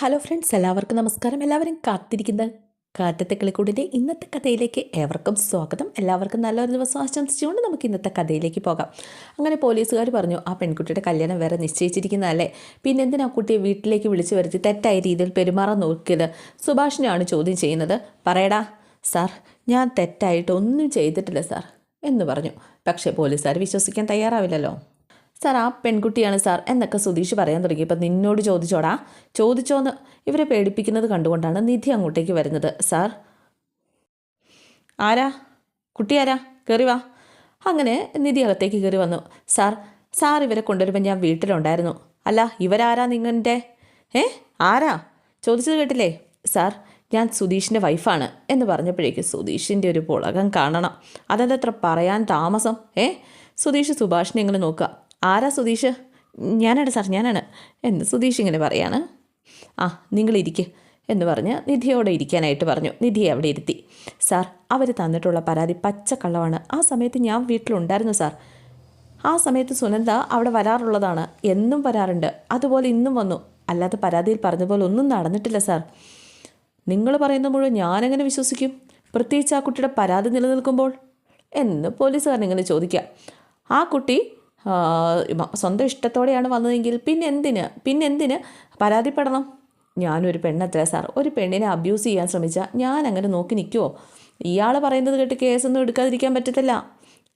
Hello friends എല്ലാവർക്കും നമസ്കാരം. എല്ലാവരും കാത്തിരിക്കുന്ന കാറ്റത്തെ കളിക്കൂടിന്റെ ഇന്നത്തെ കഥയിലേക്ക് ഏവർക്കും സ്വാഗതം. എല്ലാവർക്കും നല്ലൊരു ദിവസം ആശംസിച്ചുകൊണ്ട് നമുക്ക് ഇന്നത്തെ കഥയിലേക്ക് പോകാം. അങ്ങനെ പോലീസുകാർ പറഞ്ഞു ആ പെൺകുട്ടിയുടെ കല്യാണം വേറെ നിശ്ചയിച്ചിരിക്കുന്നതല്ലേ? പിന്നെ എന്തിനാ കുട്ടിയെ വീട്ടിലേക്ക് വിളിച്ചു വരുത്തി തെറ്റായ രീതിയിൽ പെരുമാറാൻ നോക്കിയത്? സുഭാഷിനെയാണ് ചോദ്യം ചെയ്യുന്നത്. പറയടാ സാർ ഞാൻ തെറ്റായിട്ട് ഒന്നും ചെയ്തിട്ടില്ല സാർ എന്ന് പറഞ്ഞു. പക്ഷേ പോലീസുകാർ വിശ്വസിക്കാൻ തയ്യാറാവില്ലല്ലോ. സാർ ആ പെൺകുട്ടിയാണ് സാർ എന്നൊക്കെ സുധീഷ് പറയാൻ തുടങ്ങി. ഇപ്പം നിന്നോട് ചോദിച്ചോടാ. ചോദിച്ചോന്ന് ഇവരെ പേടിപ്പിക്കുന്നത് കണ്ടുകൊണ്ടാണ് നിധി അങ്ങോട്ടേക്ക് വരുന്നത്. സാർ. ആരാ? കുട്ടി ആരാ കയറി വാ. അങ്ങനെ നിധി അകത്തേക്ക് കയറി വന്നു. സാർ സാർ ഇവരെ കൊണ്ടുവരുമ്പോൾ ഞാൻ വീട്ടിലുണ്ടായിരുന്നു. അല്ല ഇവരാരാ നിങ്ങളുടെ ഏ? ആരാ? ചോദിച്ചത് കേട്ടില്ലേ? സാർ ഞാൻ സുധീഷിന്റെ വൈഫാണ് എന്ന് പറഞ്ഞപ്പോഴേക്ക് സുധീഷിന്റെ ഒരു പുളകം കാണണം. അതെന്തത്ര പറയാൻ താമസം ഏ? സുധീഷ് സുഭാഷിനെ ഇങ്ങനെ നോക്കുക. ആരാ സുധീഷ്? ഞാനാണ് സാർ ഞാനാണ്. എന്ന് സുധീഷ് ഇങ്ങനെ പറയാണ്. ആ നിങ്ങളിരിക്ക് എന്ന് പറഞ്ഞ് നിധിയോടെ ഇരിക്കാനായിട്ട് പറഞ്ഞു. നിധിയെ അവിടെ ഇരുത്തി. സാർ അവർ തന്നിട്ടുള്ള പരാതി പച്ചക്കള്ളമാണ്. ആ സമയത്ത് ഞാൻ വീട്ടിലുണ്ടായിരുന്നു സാർ. ആ സമയത്ത് സുനന്ദ അവിടെ വരാറുള്ളതാണ്. എന്നും വരാറുണ്ട്. അതുപോലെ ഇന്നും വന്നു. അല്ലാതെ പരാതിയിൽ പറഞ്ഞ പോലെ ഒന്നും നടന്നിട്ടില്ല സാർ. നിങ്ങൾ പറയുന്ന മുഴുവൻ ഞാനെങ്ങനെ വിശ്വസിക്കും? പ്രത്യേകിച്ച് ആ കുട്ടിയുടെ പരാതി നിലനിൽക്കുമ്പോൾ? എന്ന് പോലീസുകാരൻ ഇങ്ങനെ ചോദിക്കാം ആ കുട്ടി സ്വന്തം ഇഷ്ടത്തോടെയാണ് വന്നതെങ്കിൽ പിന്നെന്തിന്? പിന്നെന്തിന്? പരാതിപ്പെടണം. ഞാനൊരു പെണ്ണത്ര സാർ. ഒരു പെണ്ണിനെ അബ്യൂസ് ചെയ്യാൻ ശ്രമിച്ചാൽ ഞാൻ അങ്ങനെ നോക്കി നിൽക്കുമോ ഇയാൾ പറയുന്നത് കേട്ട് കേസൊന്നും എടുക്കാതിരിക്കാൻ പറ്റത്തില്ല.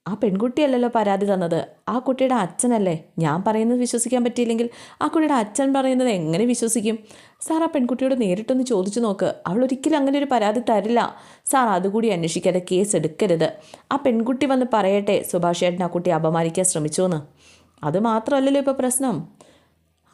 ആ പെൺകുട്ടിയല്ലല്ലോ പരാതി തന്നത്? ആ കുട്ടിയുടെ അച്ഛനല്ലേ? ഞാൻ പറയുന്നത് വിശ്വസിക്കാൻ പറ്റിയില്ലെങ്കിൽ ആ കുട്ടിയുടെ അച്ഛൻ പറയുന്നത് എങ്ങനെ വിശ്വസിക്കും? സാർ ആ പെൺകുട്ടിയോട് നേരിട്ടൊന്ന് ചോദിച്ചു നോക്ക്. അവൾ ഒരിക്കലും അങ്ങനെ ഒരു പരാതി തരില്ല. സാർ അതുകൂടി അന്വേഷിക്കാതെ കേസ് എടുക്കരുത്. ആ പെൺകുട്ടി വന്ന് പറയട്ടെ. സുഭാഷ് ചേട്ടൻ ആ കുട്ടിയെ അപമാനിക്കാൻ ശ്രമിച്ചു എന്ന് അത് മാത്രമല്ലല്ലോ ഇപ്പോൾ പ്രശ്നം.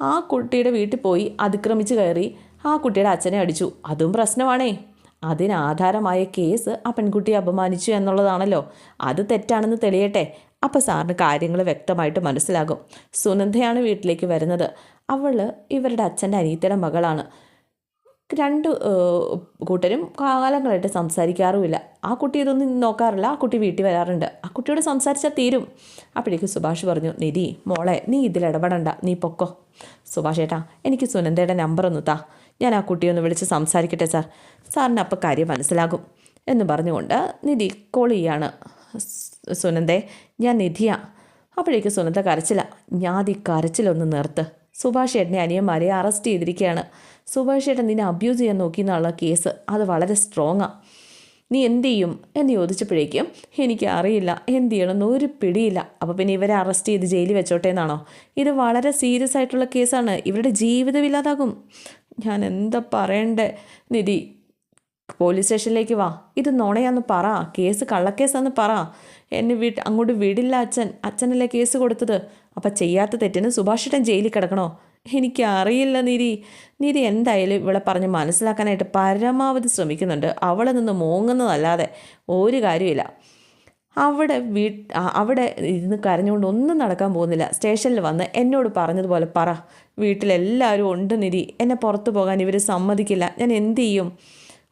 ആ കുട്ടിയുടെ വീട്ടിൽ പോയി അതിക്രമിച്ച് കയറി ആ കുട്ടിയുടെ അച്ഛനെ അടിച്ചു. അതും പ്രശ്നമാണേ. അതിനാധാരമായ കേസ് ആ പെൺകുട്ടിയെ അപമാനിച്ചു എന്നുള്ളതാണല്ലോ. അത് തെറ്റാണെന്ന് തെളിയട്ടെ. അപ്പോൾ സാറിന് കാര്യങ്ങൾ വ്യക്തമായിട്ട് മനസ്സിലാകും. സുനന്ദയാണ് വീട്ടിലേക്ക് വരുന്നത്. അവൾ ഇവരുടെ അച്ഛന്റെ അനിയത്തിയുടെ മകളാണ്. രണ്ട് കൂട്ടരും കാലങ്ങളായിട്ട് സംസാരിക്കാറുമില്ല. ആ കുട്ടി ഇതൊന്നും നോക്കാറില്ല. ആ കുട്ടി വീട്ടിൽ വരാറുണ്ട്. ആ കുട്ടിയോട് സംസാരിച്ചാൽ തീരും. അപ്പോഴേക്കും സുഭാഷ് പറഞ്ഞു നിധി മോളെ നീ ഇതിൽ ഇടപെടണ്ട. നീ പൊക്കോ. സുഭാഷേട്ടാ എനിക്ക് സുനന്ദയുടെ നമ്പർ ഒന്ന് താ. ഞാൻ ആ കുട്ടിയെ ഒന്ന് വിളിച്ച് സംസാരിക്കട്ടെ സാർ. സാറിന് അപ്പോൾ കാര്യം മനസ്സിലാകും എന്ന് പറഞ്ഞുകൊണ്ട് നിധി കോൾ ചെയ്യാണ്. സുനന്ദേ ഞാൻ നിധിയാ. അപ്പോഴേക്ക് സുനന്ദ കരച്ചില്ല ഈ കരച്ചിലൊന്ന് നിർത്ത്. സുഭാഷ് ചേട്ടനെ അനിയന്മാരെ അറസ്റ്റ് ചെയ്തിരിക്കുകയാണ് സുഭാഷ് ചേട്ടൻ നിന്നെ അബ്യൂസ് ചെയ്യാൻ നോക്കി എന്നുള്ള കേസ്. അത് വളരെ സ്ട്രോങ്ങാണ് നീ എന്ത് ചെയ്യും എന്ന് ചോദിച്ചപ്പോഴേക്കും എനിക്ക് അറിയില്ല. എന്ത് ചെയ്യണമെന്ന് ഒരു പിടിയില്ല. അപ്പോൾ പിന്നെ ഇവരെ അറസ്റ്റ് ചെയ്ത് ജയിലിൽ വെച്ചോട്ടെ എന്നാണോ ഇത് വളരെ സീരിയസ് ആയിട്ടുള്ള കേസാണ്. ഇവരുടെ ജീവിതം ഇല്ലാതാകും. ഞാൻ എന്താ പറയണ്ടേ? നിധി പോലീസ് സ്റ്റേഷനിലേക്ക് വാ. ഇത് നുണയാന്ന് പറ. കേസ് കള്ളക്കേസാന്ന് പറ. എന്നെ വീട്ട് അങ്ങോട്ട് വിടില്ല അച്ഛൻ. അച്ഛനല്ലേ കേസ് കൊടുത്തത്. അപ്പം ചെയ്യാത്ത തെറ്റിന് സുഭാഷിട്ടൻ ജയിലിൽ കിടക്കണോ? എനിക്കറിയില്ല നിരി നിരി എന്തായാലും ഇവിടെ പറഞ്ഞ് മനസ്സിലാക്കാനായിട്ട് പരമാവധി ശ്രമിക്കുന്നുണ്ട്. അവളെ നിന്ന് മോങ്ങുന്നതല്ലാതെ ഒരു കാര്യമില്ല അവിടെ വീ അവിടെ ഇരുന്ന് കരഞ്ഞുകൊണ്ട് ഒന്നും നടക്കാൻ പോകുന്നില്ല. സ്റ്റേഷനിൽ വന്ന് എന്നോട് പറഞ്ഞതുപോലെ പറ. വീട്ടിലെല്ലാവരും ഉണ്ട് നിരി എന്നെ പുറത്തു പോകാൻ ഇവർ സമ്മതിക്കില്ല. ഞാൻ എന്തു ചെയ്യും?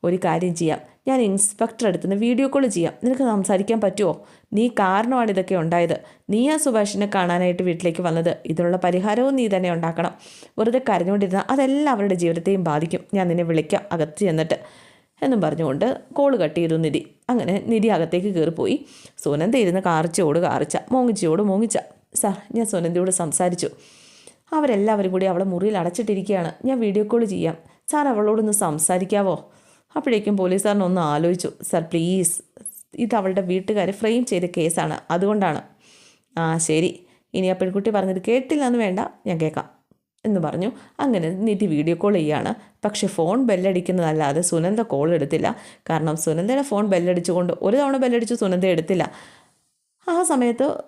ഒരു കാര്യം ചെയ്യാം. ഞാൻ ഇൻസ്പെക്ടർ അടുത്തുനിന്ന് വീഡിയോ കോൾ ചെയ്യാം. നിനക്ക് സംസാരിക്കാൻ പറ്റുമോ നീ കാരണമാണ് ഇതൊക്കെ ഉണ്ടായത്. നീ ആ സുഭാഷിനെ കാണാനായിട്ട് വീട്ടിലേക്ക് വന്നത്. ഇതിനുള്ള പരിഹാരവും നീ തന്നെ ഉണ്ടാക്കണം. വെറുതെ കരഞ്ഞുകൊണ്ടിരുന്ന അതെല്ലാം അവരുടെ ജീവിതത്തെയും ബാധിക്കും. ഞാൻ നിന്നെ വിളിക്കാം. അകത്ത് ചെന്നിട്ട്. എന്നും പറഞ്ഞുകൊണ്ട് കോൾ കട്ട് ചെയ്തു നിധി. അങ്ങനെ നിധി അകത്തേക്ക് കയറിപ്പോയി. സുനന്ദ ഇരുന്ന് കാറിച്ചോട് കാറിച്ച മോങ്ങിച്ചയോട് മോങ്ങിച്ച. സാർ ഞാൻ സുനന്ദയോട് സംസാരിച്ചു. അവരെല്ലാവരും കൂടി അവളെ മുറിയിൽ അടച്ചിട്ടിരിക്കുകയാണ്. ഞാൻ വീഡിയോ കോൾ ചെയ്യാം. സാർ അവളോടൊന്ന് സംസാരിക്കാവോ? അപ്പോഴേക്കും പോലീസുകാരൻ ഒന്ന് ആലോചിച്ചു. സാർ പ്ലീസ് ഇത് അവളുടെ വീട്ടുകാരെ ഫ്രെയിം ചെയ്ത കേസാണ് അതുകൊണ്ടാണ്. ആ ശരി. ഇനി ആ പെൺകുട്ടി പറഞ്ഞത് കേട്ടില്ല എന്ന് വേണ്ട. ഞാൻ കേൾക്കാം. എന്ന് പറഞ്ഞു. അങ്ങനെ നീട്ടി വീഡിയോ കോൾ ചെയ്യാണ്. പക്ഷേ ഫോൺ ബെല്ലടിക്കുന്നതല്ലാതെ സുനന്ദ കോൾ എടുത്തില്ല. കാരണം സുനന്ദയുടെ ഫോൺ ബെല്ലടിച്ചുകൊണ്ട് ഒരു തവണ ബെല്ലടിച്ചു സുനന്ദ എടുത്തില്ല. ആ സമയത്ത്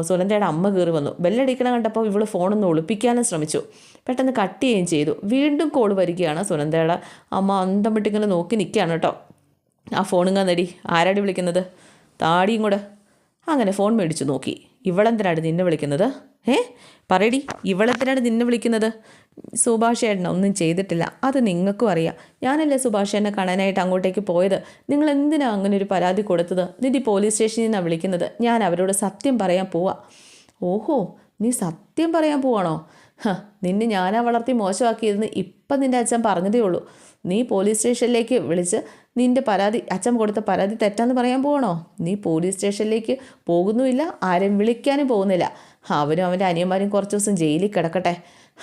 സുനന്ദയുടെ അമ്മ കയറി വന്നു. ബെല്ലടിക്കണം കണ്ടപ്പോൾ ഇവൾ ഫോണൊന്ന് ഒളിപ്പിക്കാനും ശ്രമിച്ചു. പെട്ടെന്ന് കട്ട് ചെയ്യുകയും ചെയ്തു. വീണ്ടും കോൾ വരികയാണ് സുനന്ദയുടെ. അമ്മ അന്തം വിട്ടിങ്ങനെ നോക്കി നിൽക്കുകയാണ് കേട്ടോ. ആ ഫോണുങ്ങ നടി ആരാടി വിളിക്കുന്നത്? താടിയും കൂടെ. അങ്ങനെ ഫോൺ മേടിച്ചു നോക്കി. ഇവളെന്തിനാണ് നിന്നെ വിളിക്കുന്നത്? ഏ? പറയടി ഇവളെന്തിനാണ് നിന്നെ വിളിക്കുന്നത്? സുഭാഷ് ഏട്ടനെ ഒന്നും ചെയ്തിട്ടില്ല. അത് നിങ്ങൾക്കും അറിയാം. ഞാനല്ലേ സുഭാഷ് എന്നെ കാണാനായിട്ട് അങ്ങോട്ടേക്ക് പോയത്. നിങ്ങൾ എന്തിനാണ് അങ്ങനെ ഒരു പരാതി കൊടുത്തത്? നിധി പോലീസ് സ്റ്റേഷനിൽ നിന്നാണ് വിളിക്കുന്നത്. ഞാൻ അവരോട് സത്യം പറയാൻ പോവാ. ഓഹോ നീ സത്യം പറയാൻ പോവാണോ? നിന്നെ ഞാനാ വളർത്തി മോശമാക്കിയതെന്ന് ഇപ്പം നിന്റെ അച്ഛൻ പറഞ്ഞതേ ഉള്ളൂ. നീ പോലീസ് സ്റ്റേഷനിലേക്ക് വിളിച്ച് നിന്റെ പരാതി അച്ഛൻ കൊടുത്ത പരാതി തെറ്റാന്ന് പറയാൻ പോകണോ നീ പോലീസ് സ്റ്റേഷനിലേക്ക് പോകുന്നുമില്ല ആരും വിളിക്കാനും പോകുന്നില്ല. അവനും അവന്റെ അനിയന്മാരും കുറച്ച് ദിവസം ജയിലിൽ കിടക്കട്ടെ.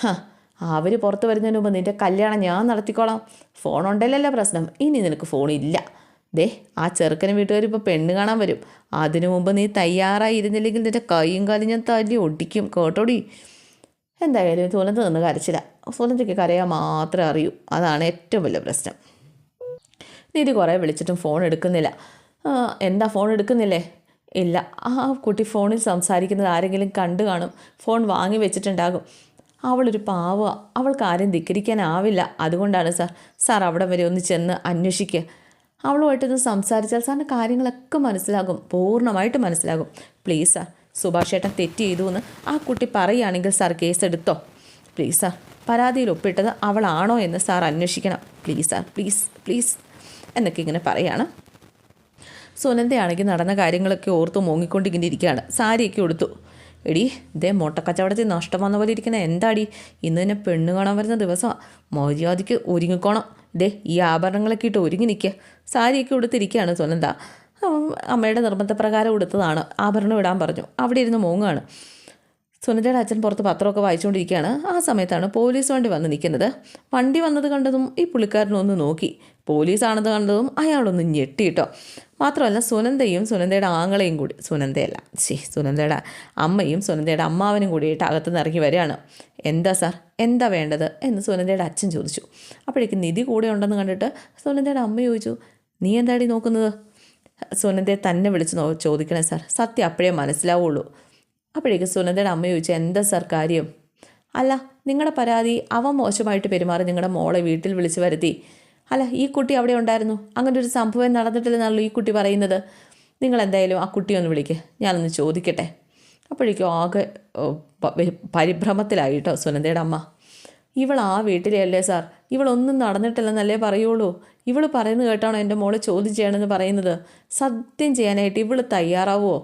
ഹ അവർ പുറത്ത് വരുന്നതിന് മുമ്പ് നിന്റെ കല്യാണം ഞാൻ നടത്തിക്കോളാം. ഫോൺ ഉണ്ടല്ലല്ലോ പ്രശ്നം. ഇനി നിനക്ക് ഫോണില്ല ദേ ആ ചെറുക്കന് വീട്ടുകാർ ഇപ്പോൾ പെണ്ണ് കാണാൻ വരും. അതിനു മുമ്പ് നീ തയ്യാറായി ഇരുന്നില്ലെങ്കിൽ നിന്റെ കൈയും കാലും ഞാൻ തല്ലി ഒടിക്കും. കേട്ടോടി? എന്തായാലും സുനന്ദ നിന്ന് കരച്ചില്ല. സുനന്ദയ്ക്ക് കരയാൻ മാത്രമേ അറിയൂ. അതാണ് ഏറ്റവും വലിയ പ്രശ്നം. നിധി കുറേ വിളിച്ചിട്ടും ഫോൺ എടുക്കുന്നില്ല. എന്താ ഫോൺ എടുക്കുന്നില്ലേ? ഇല്ല. ആ കുട്ടി ഫോണിൽ സംസാരിക്കുന്നത് ആരെങ്കിലും കണ്ടു കാണും. ഫോൺ വാങ്ങി വെച്ചിട്ടുണ്ടാകും. അവളൊരു പാവ. അവൾക്ക് ആരും ധിക്കരിക്കാനാവില്ല. അതുകൊണ്ടാണ് സാർ സാർ അവിടെ വരെ ഒന്ന് ചെന്ന് അന്വേഷിക്കുക. അവളുമായിട്ടൊന്ന് സംസാരിച്ചാൽ സാറിന്റെ കാര്യങ്ങളൊക്കെ മനസ്സിലാകും. പൂർണമായിട്ട് മനസ്സിലാകും. പ്ലീസ് സാർ സുഭാഷ് ഏട്ടൻ തെറ്റ് ചെയ്തു എന്ന് ആ കുട്ടി പറയുകയാണെങ്കിൽ സാർ കേസ് എടുത്തോ? പ്ലീസ് സാർ പരാതിയിൽ ഒപ്പിട്ടത് അവളാണോ എന്ന് സാർ അന്വേഷിക്കണം. പ്ലീസ് സാർ പ്ലീസ് പ്ലീസ് എന്നൊക്കെ ഇങ്ങനെ പറയാണ്. സുനന്ദയാണെങ്കിൽ നടന്ന കാര്യങ്ങളൊക്കെ ഓർത്ത് മൂങ്ങിക്കൊണ്ടിങ്ങനെ ഇരിക്കുകയാണ് സാരിയൊക്കെ ഉടുത്തു. എടി ഇതേ മുട്ടക്കച്ചവടത്തിൽ നഷ്ടം വന്ന പോലെ ഇരിക്കുന്ന എന്താടി? ഇന്ന് തന്നെ പെണ്ണ് കാണാൻ വരുന്ന ദിവസമാണ് മര്യാദയ്ക്ക് ഒരുങ്ങിക്കോണം. ഇതേ ഈ ആഭരണങ്ങളൊക്കെ ഇട്ട് ഒരുങ്ങി നിൽക്കുക സാരിയൊക്കെ ഉടുത്തിരിക്കുകയാണ് സുനന്ദ. അമ്മയുടെ നിർബന്ധപ്രകാരം ഉടുത്തതാണ്. ആഭരണം ഇടാൻ പറഞ്ഞു. അവിടെ ഇരുന്ന് മൂങ്ങാണ്. സുനന്ദയുടെ അച്ഛൻ പുറത്ത് പത്രമൊക്കെ വായിച്ചുകൊണ്ടിരിക്കുകയാണ്. ആ സമയത്താണ് പോലീസ് വണ്ടി വന്ന് നിൽക്കുന്നത്. വണ്ടി വന്നത് കണ്ടതും ഈ പുള്ളിക്കാരനൊന്ന് നോക്കി. പോലീസാണെന്ന് കണ്ടതും അയാളൊന്ന് ഞെട്ടിയിട്ടോ മാത്രമല്ല സുനന്ദയും സുനന്ദയുടെ ആങ്ങളെയും കൂടി സുനന്ദയല്ല ശി സുനന്ദയുടെ അമ്മയും സുനന്ദയുടെ അമ്മാവനും കൂടിയിട്ട് അകത്തുനിന്ന് ഇറങ്ങി വരികയാണ്. എന്താ സാർ? എന്താ വേണ്ടത്? എന്ന് സുനന്ദയുടെ അച്ഛൻ ചോദിച്ചു. അപ്പോഴേക്കും നിധി കൂടെ ഉണ്ടെന്ന് കണ്ടിട്ട് സുനന്ദയുടെ അമ്മ ചോദിച്ചു നീ എന്താടി നോക്കുന്നത്? സുനന്ദയെ തന്നെ വിളിച്ച് നോ ചോദിക്കണേ സാർ. സത്യം അപ്പോഴേ മനസ്സിലാവുള്ളൂ. അപ്പോഴേക്കും സുനന്ദയുടെ അമ്മ ചോദിച്ചു എന്താ സാർ കാര്യം? അല്ല നിങ്ങളുടെ പരാതി അവൻ മോശമായിട്ട് പെരുമാറി നിങ്ങളുടെ മോളെ വീട്ടിൽ വിളിച്ചു വരുത്തി. അല്ല ഈ കുട്ടി അവിടെ ഉണ്ടായിരുന്നു. അങ്ങനെ ഒരു സംഭവം നടന്നിട്ടില്ലെന്നാണല്ലോ ഈ കുട്ടി പറയുന്നത്. നിങ്ങൾ എന്തായാലും ആ കുട്ടിയെ ഒന്ന് വിളിക്ക്. ഞാനൊന്ന് ചോദിക്കട്ടെ. അപ്പോഴേക്കും ആകെ പരിഭ്രമത്തിലായിട്ടോ സുനന്ദയുടെ അമ്മ. ഇവൾ ആ വീട്ടിലെ അല്ലേ സാർ? ഇവളൊന്നും നടന്നിട്ടില്ലെന്നല്ലേ പറയുള്ളൂ. ഇവൾ പറയുന്നത് കേട്ടാണോ എന്റെ മോളെ ചോദ്യം ചെയ്യണമെന്ന് പറയുന്നത്? സത്യം ചെയ്യാനായിട്ട് ഇവൾ തയ്യാറാവുമോ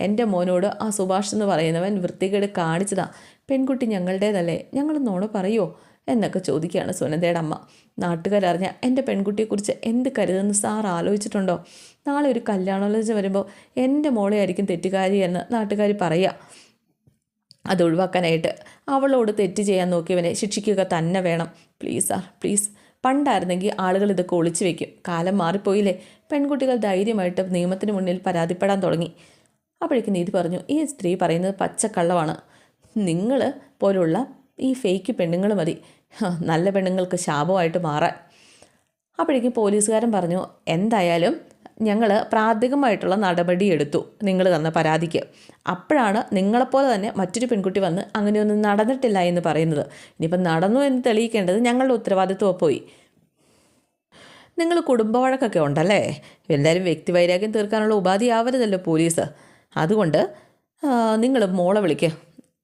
എന്റെ മോനോട് ആ സുഭാഷ് എന്ന് പറയുന്നവൻ വൃത്തികേട് കാണിച്ചതാ. പെൺകുട്ടി ഞങ്ങളുടേതല്ലേ? ഞങ്ങൾ നോണ പറയുമോ എന്നൊക്കെ ചോദിക്കുകയാണ് സുനന്ദയുടെ അമ്മ. നാട്ടുകാരറിഞ്ഞ എന്റെ പെൺകുട്ടിയെക്കുറിച്ച് എന്ത് കരുതെന്ന് സാർ? ആലോചിച്ചിട്ടുണ്ടോ? നാളെ ഒരു കല്യാണാലോചന വരുമ്പോൾ എന്റെ മോളെ ആയിരിക്കും തെറ്റുകാരി എന്ന് നാട്ടുകാർ പറയുക. അത് ഒഴിവാക്കാനായിട്ട് അവളോട് തെറ്റ് ചെയ്യാൻ നോക്കിയവനെ ശിക്ഷിക്കുക തന്നെ വേണം. Please sir please. പണ്ടായിരുന്നെങ്കിൽ ആളുകൾ ഇതൊക്കെ ഒളിച്ചു വെക്കും. കാലം മാറിപ്പോയില്ലേ? പെൺകുട്ടികൾ ധൈര്യമായിട്ട് നിയമത്തിന് മുന്നിൽ പരാതിപ്പെടാൻ തുടങ്ങി. അപ്പോഴേക്കും നീതി പറഞ്ഞു ഈ സ്ത്രീ പറയുന്നത് പച്ചക്കള്ളമാണ് നിങ്ങൾ പോലുള്ള ഈ ഫേക്ക് പെണ്ണുങ്ങൾ മതി. നല്ല പെണ്ണുങ്ങൾക്ക് ശാപമായിട്ട് മാറാൻ. അപ്പോഴേക്കും പോലീസുകാരൻ പറഞ്ഞു എന്തായാലും ഞങ്ങൾ പ്രാഥമികമായിട്ടുള്ള നടപടി എടുത്തു. നിങ്ങൾ തന്ന പരാതിക്ക്. അപ്പോഴാണ് നിങ്ങളെപ്പോലെ തന്നെ മറ്റൊരു പെൺകുട്ടി വന്ന് അങ്ങനെയൊന്നും നടന്നിട്ടില്ല എന്ന് പറയുന്നത്. ഇനിയിപ്പം നടന്നു എന്ന് തെളിയിക്കേണ്ടത് ഞങ്ങളുടെ ഉത്തരവാദിത്വം പോയി. നിങ്ങൾ കുടുംബവഴക്കൊക്കെ ഉണ്ടല്ലേ? എന്തായാലും വ്യക്തിവൈരാഗ്യം തീർക്കാനുള്ള ഉപാധി ആവരുതല്ലോ പോലീസ്. അതുകൊണ്ട് നിങ്ങൾ മോളെ വിളിക്കുക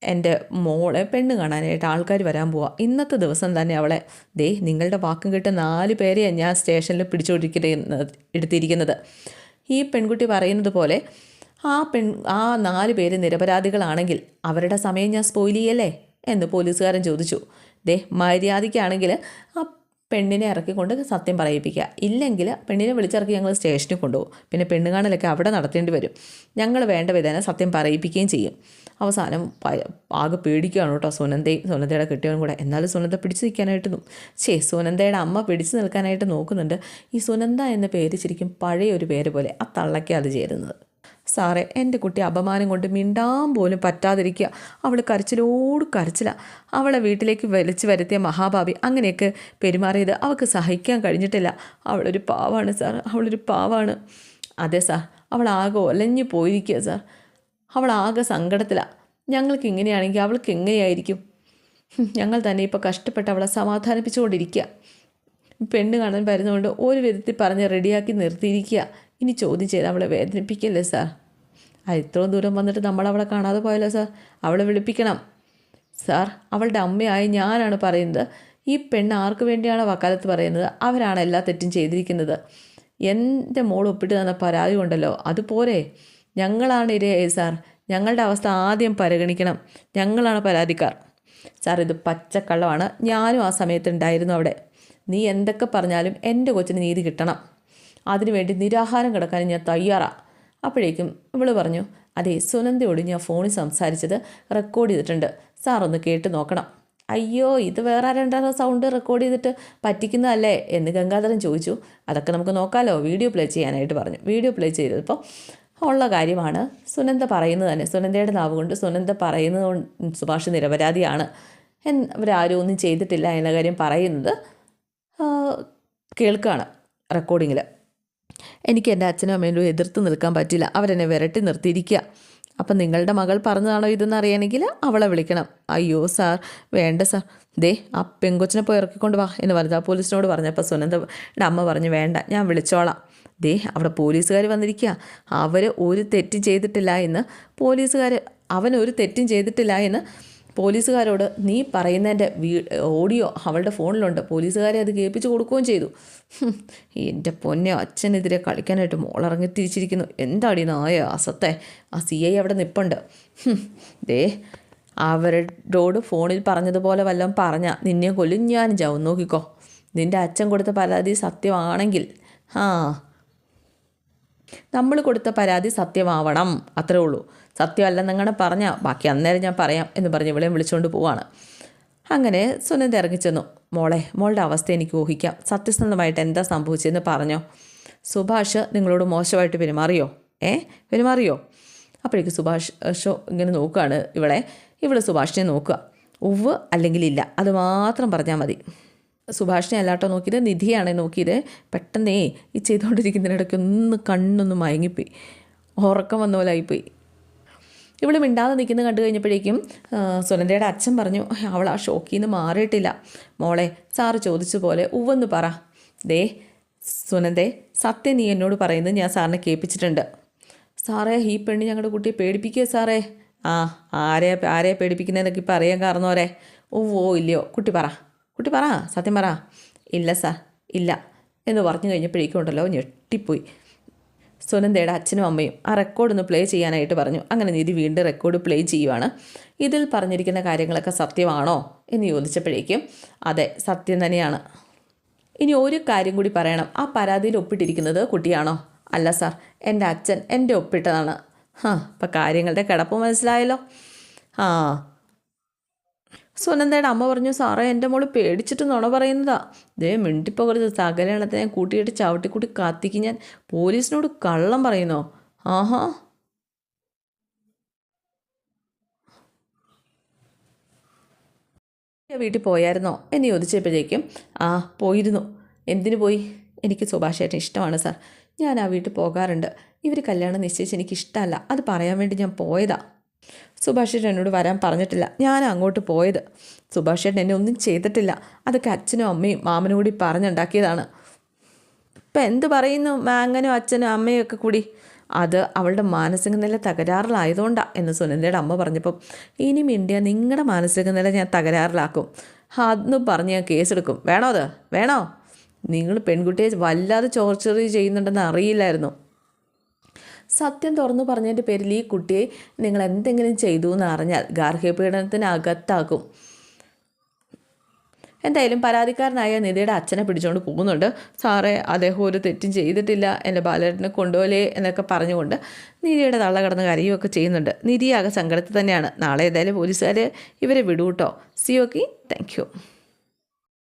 എന്റെ മോളെ പെണ്ണ് കാണാനായിട്ട് ആൾക്കാർ വരാൻ പോവാ. ഇന്നത്തെ ദിവസം തന്നെ അവളെ ദേ നിങ്ങളുടെ വാക്കും കിട്ട നാല് പേരെ ഞാൻ സ്റ്റേഷനിൽ പിടിച്ചുകൊണ്ടിരിക്കുന്നത് എടുത്തിരിക്കുന്നത്. ഈ പെൺകുട്ടി പറയുന്നത് പോലെ ആ പെൺ ആ നാല് പേര് നിരപരാധികളാണെങ്കിൽ അവരുടെ സമയം ഞാൻ സ്പോയിൽ ചെയ്യല്ലേ? എന്ന് പോലീസുകാരൻ ചോദിച്ചു. ദേ മര്യാദയ്ക്കാണെങ്കിൽ ആ പെണ്ണിനെ ഇറക്കിക്കൊണ്ട് സത്യം പറയിപ്പിക്കുക. ഇല്ലെങ്കിൽ പെണ്ണിനെ വിളിച്ചിറക്കി ഞങ്ങൾ സ്റ്റേഷനിൽ കൊണ്ടുപോകും. പിന്നെ പെണ്ണുകാണലൊക്കെ അവിടെ നടത്തേണ്ടി വരും. ഞങ്ങൾ വേണ്ട വിധേന സത്യം പറയിപ്പിക്കുകയും ചെയ്യും. അവസാനം ആകെ പേടിക്കുകയാണ് കേട്ടോ സുനന്ദയും. സുനന്ദയുടെ കിട്ടിയവനും കൂടെ. എന്നാലും സുനന്ദ പിടിച്ചു നിൽക്കാനായിട്ട് ശേ സുനന്തയുടെ അമ്മ പിടിച്ചു നിൽക്കാനായിട്ട് നോക്കുന്നുണ്ട്. ഈ സുനന്ദ എന്ന പേര് ശരിക്കും പഴയ ഒരു പേര് പോലെ ആ തള്ളയ്ക്ക് അത് ചേരുന്നത്. സാറേ എന്റെ കുട്ടി അപമാനം കൊണ്ട് മിണ്ടാൻ പോലും പറ്റാതിരിക്കുക. അവൾ കരച്ചിലോട് കരച്ചില. അവളെ വീട്ടിലേക്ക് വലിച്ചു വരുത്തിയ മഹാഭാവി അങ്ങനെയൊക്കെ പെരുമാറിയത് അവൾക്ക് സഹിക്കാൻ കഴിഞ്ഞിട്ടില്ല. അവളൊരു പാവാണ് സാർ. അവളൊരു പാവാണ്. അതെ സാർ അവൾ ആകെ ഒലഞ്ഞു പോയിരിക്കുക സാർ. അവൾ ആകെ സങ്കടത്തിലാണ് ഞങ്ങൾക്ക് ഇങ്ങനെയാണെങ്കിൽ അവൾക്ക് എങ്ങനെയായിരിക്കും? ഞങ്ങൾ തന്നെ ഇപ്പോൾ കഷ്ടപ്പെട്ട് അവളെ സമാധാനിപ്പിച്ചുകൊണ്ടിരിക്കുക. പെണ്ണ് കാണാൻ വരുന്നതുകൊണ്ട് ഒരു വിധത്തിൽ പറഞ്ഞ് റെഡിയാക്കി നിർത്തിയിരിക്കുക. ഇനി ചോദ്യം ചെയ്ത് അവളെ വേദനിപ്പിക്കല്ലേ സാർ? ആ ഇത്രയും ദൂരം വന്നിട്ട് നമ്മളവളെ കാണാതെ പോയല്ലോ സാർ അവളെ വിളിപ്പിക്കണം. സാർ അവളുടെ അമ്മയായി ഞാനാണ് പറയുന്നത്. ഈ പെണ്ണ് ആർക്ക് വേണ്ടിയാണ് വക്കാലത്ത് പറയുന്നത്? അവരാണ് എല്ലാ തെറ്റും ചെയ്തിരിക്കുന്നത്. എന്റെ മോൾ ഒപ്പിട്ട് തന്ന പരാതി ഉണ്ടല്ലോ അതുപോരെ ഞങ്ങളാണ് ഇരയായി സാർ ഞങ്ങളുടെ അവസ്ഥ ആദ്യം പരിഗണിക്കണം. ഞങ്ങളാണ് പരാതിക്കാർ. സാർ ഇത് പച്ചക്കള്ളമാണ്. ഞാനും ആ സമയത്ത് ഉണ്ടായിരുന്നു അവിടെ. നീ എന്തൊക്കെ പറഞ്ഞാലും എന്റെ കൊച്ചിന് നീതി കിട്ടണം. അതിനുവേണ്ടി നിരാഹാരം കിടക്കാൻ ഞാൻ തയ്യാറാ. അപ്പോഴേക്കും ഇവൾ പറഞ്ഞു അതെ സുനന്ദയോട് ഞാൻ ഫോണിൽ സംസാരിച്ചത് റെക്കോർഡ് ചെയ്തിട്ടുണ്ട്. സാർ ഒന്ന് കേട്ട് നോക്കണം. അയ്യോ ഇത് വേറെ രണ്ടാറോ സൗണ്ട് റെക്കോർഡ് ചെയ്തിട്ട് പറ്റിക്കുന്നതല്ലേ? എന്ന് ഗംഗാധരൻ ചോദിച്ചു. അതൊക്കെ നമുക്ക് നോക്കാമല്ലോ വീഡിയോ പ്ലേ ചെയ്യാനായിട്ട് പറഞ്ഞു. വീഡിയോ പ്ലേ ചെയ്തപ്പോൾ ഉള്ള കാര്യമാണ് സുനന്ദ പറയുന്നത് തന്നെ. സുനന്ദയുടെ നാവ് കൊണ്ട് സുനന്ദ പറയുന്നത് സുഭാഷ് നിരപരാധിയാണ്. അവരാരും ഒന്നും ചെയ്തിട്ടില്ല എന്ന കാര്യം പറയുന്നത് കേൾക്കുകയാണ് റെക്കോർഡിങ്ങിൽ എനിക്ക് എന്റെ അച്ഛനും അമ്മേനും എതിർത്ത് നിൽക്കാൻ പറ്റില്ല. അവരെന്നെ വിരട്ടി നിർത്തിയിരിക്കുക. അപ്പം നിങ്ങളുടെ മകൾ പറഞ്ഞതാണോ ഇതെന്ന് അറിയണമെങ്കിൽ അവളെ വിളിക്കണം. അയ്യോ സാർ വേണ്ട സാർ. ദേ ആ പെങ്കൊച്ചിനെ പോയി ഇറക്കിക്കൊണ്ട് വാ എന്ന് വനിതാ പോലീസിനോട് പറഞ്ഞപ്പോൾ സുനന്ദയുടെ അമ്മ പറഞ്ഞു വേണ്ട ഞാൻ വിളിച്ചോളാം. ദേ അവിടെ പോലീസുകാർ വന്നിരിക്കുക. അവർ ഒരു തെറ്റും ചെയ്തിട്ടില്ല എന്ന് പോലീസുകാർ അവൻ ഒരു തെറ്റും ചെയ്തിട്ടില്ല എന്ന് പോലീസുകാരോട് നീ പറയുന്നതിന്റെ വീ ഓഡിയോ അവളുടെ ഫോണിലുണ്ട്. പോലീസുകാരെ അത് കേൾപ്പിച്ച് കൊടുക്കുകയും ചെയ്തു. എന്റെ പൊന്നെ അച്ഛനെതിരെ കളിക്കാനായിട്ട് മോളിറങ്ങി തിരിച്ചിരിക്കുന്നു. എന്താടി നായ അസത്തെ? ആ സി ഐ അവിടെ നിപ്പുണ്ട്. ദേ അവരോട് ഫോണിൽ പറഞ്ഞതുപോലെ വല്ലതും പറഞ്ഞാൽ നിന്നെ കൊല്ലും ഞാൻ ചാവും. നോക്കിക്കോ നിന്റെ അച്ഛൻ കൊടുത്ത പരാതി സത്യമാണെങ്കിൽ ആ നമ്മൾ കൊടുത്ത പരാതി സത്യമാവണം. അത്രേ ഉള്ളൂ. സത്യമല്ലെന്നങ്ങനെ പറഞ്ഞാൽ ബാക്കി അന്നേരം ഞാൻ പറയാം എന്ന് പറഞ്ഞ് ഇവളെയും വിളിച്ചുകൊണ്ട് പോവാണ്. അങ്ങനെ സുനന്ദ ഇറങ്ങിച്ചെന്നു. മോളെ മോളുടെ അവസ്ഥ എനിക്ക് ഊഹിക്കാം. സത്യസന്ധമായിട്ട് എന്താ സംഭവിച്ചതെന്ന് പറഞ്ഞോ. സുഭാഷ് നിങ്ങളോട് മോശമായിട്ട് പെരുമാറിയോ? ഏ? പെരുമാറിയോ? അപ്പോഴേക്ക് സുഭാഷ് ഇങ്ങനെ നോക്കുകയാണ് ഇവളെ. ഇവൾ സുഭാഷിനെ നോക്കുക. ഉവ് അല്ലെങ്കിൽ ഇല്ല. അത് മാത്രം പറഞ്ഞാൽ മതി. സുഭാഷിനെ അല്ലാട്ടോ നോക്കിയത്? നിധിയാണ് നോക്കിയത്? പെട്ടെന്നേ ഈ ചെയ്തുകൊണ്ടിരിക്കുന്നതിനിടയ്ക്ക് ഒന്ന് കണ്ണൊന്ന് മയങ്ങിപ്പോയി. ഉറക്കം വന്ന പോലെ ആയിപ്പോയി. ഇവൾ മിണ്ടാതെ നിൽക്കുന്നത് കണ്ടു കഴിഞ്ഞപ്പോഴേക്കും സുനന്ദയുടെ അച്ഛൻ പറഞ്ഞു അവൾ ആ ഷോക്കിൽ നിന്ന് മാറിയിട്ടില്ല. മോളെ സാറ് ചോദിച്ച പോലെ ഉവ്വെന്ന് പറ. ദേ സുനന്ദേ സത്യം നീ എന്നോട് പറയുന്നത് ഞാൻ സാറിനെ കേൾപ്പിച്ചിട്ടുണ്ട്. സാറേ ഈ പെണ്ണ് ഞങ്ങളുടെ കുട്ടിയെ പേടിപ്പിക്കുക സാറേ? ആ ആരെ ആരെ പേടിപ്പിക്കുന്നതെന്നൊക്കെ ഇപ്പം അറിയാൻ കാരണവരെ. ഓവോ ഇല്ലയോ കുട്ടി പറ. കുട്ടി പറ സത്യം പറ. ഇല്ല സാർ ഇല്ല എന്ന് പറഞ്ഞു കഴിഞ്ഞപ്പോഴേക്കും ഉണ്ടല്ലോ ഞെട്ടിപ്പോയി. സുനന്ദയുടെ അച്ഛനും അമ്മയും ആ റെക്കോർഡ് ഒന്ന് പ്ലേ ചെയ്യാനായിട്ട് പറഞ്ഞു. അങ്ങനെ നിധി വീണ്ടും റെക്കോർഡ് പ്ലേ ചെയ്യുവാണ്. ഇതിൽ പറഞ്ഞിരിക്കുന്ന കാര്യങ്ങളൊക്കെ സത്യമാണോ എന്ന് ചോദിച്ചപ്പോഴേക്കും അതെ സത്യം തന്നെയാണ്. ഇനി ഒരു കാര്യം കൂടി പറയണം. ആ പരാതിയിൽ ഒപ്പിട്ടിരിക്കുന്നത് കുട്ടിയാണോ? അല്ല സാർ എന്റെ അച്ഛൻ എന്റെ ഒപ്പിട്ടതാണ്. ഹാ അപ്പം കാര്യങ്ങളുടെ കിടപ്പ് മനസ്സിലായല്ലോ. ആ സുനന്ദയുടെ അമ്മ പറഞ്ഞു സാറേ എന്റെ മോൾ പേടിച്ചിട്ട് നുണ പറയുന്നതാ. ദേ മിണ്ടിപ്പോകരുത് ഞാൻ കൂട്ടിയിട്ട് ചവിട്ടിക്കൂട്ടി കത്തിക്ക് ഞാൻ പോലീസിനോട് കള്ളം പറയുന്നോ? ആഹാ. വീട്ടിൽ പോയായിരുന്നോ? എന്ന് ചോദിച്ചപ്പോഴേക്കും ആ പോയിരുന്നു. എന്തിനു പോയി? എനിക്ക് സുഭാഷേട്ടൻ ഇഷ്ടമാണ് സാർ. ഞാൻ ആ വീട്ടിൽ പോകാറുണ്ട്. ഇവർ കല്യാണം നിശ്ചയിച്ച് എനിക്ക് ഇഷ്ടമല്ല. അത് പറയാൻ വേണ്ടി ഞാൻ പോയതാ. സുഭാഷേട്ടൻ എന്നോട് വരാൻ പറഞ്ഞിട്ടില്ല. ഞാൻ അങ്ങോട്ട് പോയത്. സുഭാഷേട്ടൻ എന്നെ ഒന്നും ചെയ്തിട്ടില്ല. അതൊക്കെ അച്ഛനും അമ്മയും മാമനും കൂടി പറഞ്ഞുണ്ടാക്കിയതാണ്. ഇപ്പം എന്ത് പറയുന്നു? മാങ്ങനും അച്ഛനും അമ്മയും ഒക്കെ കൂടി. അത് അവളുടെ മാനസിക നില തകരാറിലായതുകൊണ്ടാണ് എന്ന് സുനന്ദയുടെ അമ്മ പറഞ്ഞപ്പം ഇനി മിണ്ടിയ നിങ്ങളുടെ മാനസിക നില ഞാൻ തകരാറിലാക്കും. അന്ന് പറഞ്ഞ് ഞാൻ കേസെടുക്കും. വേണോ അത്? വേണോ? നിങ്ങൾ പെൺകുട്ടിയെ വല്ലാതെ ചോർച്ചറി ചെയ്യുന്നുണ്ടെന്ന് അറിയില്ലായിരുന്നു. സത്യം തുറന്നു പറഞ്ഞതിന്റെ പേരിൽ ഈ കുട്ടിയെ നിങ്ങൾ എന്തെങ്കിലും ചെയ്തു എന്ന് അറിഞ്ഞാൽ ഗാർഹിക പീഡനത്തിന് എന്തായാലും പരാതിക്കാരനായ നിധിയുടെ അച്ഛനെ പിടിച്ചുകൊണ്ട് പോകുന്നുണ്ട്. സാറേ അദ്ദേഹം ഒരു തെറ്റും ചെയ്തിട്ടില്ല. എന്റെ ബാലരനെ കൊണ്ടുപോലേ എന്നൊക്കെ പറഞ്ഞുകൊണ്ട് നിധിയുടെ തള്ള കടന്ന് കരയുമൊക്കെ ചെയ്യുന്നുണ്ട്. നിധിയാകെ സങ്കടത്തിൽ തന്നെയാണ്. നാളെ ഏതായാലും പോലീസുകാർ ഇവരെ വിടൂട്ടോ. C okay thank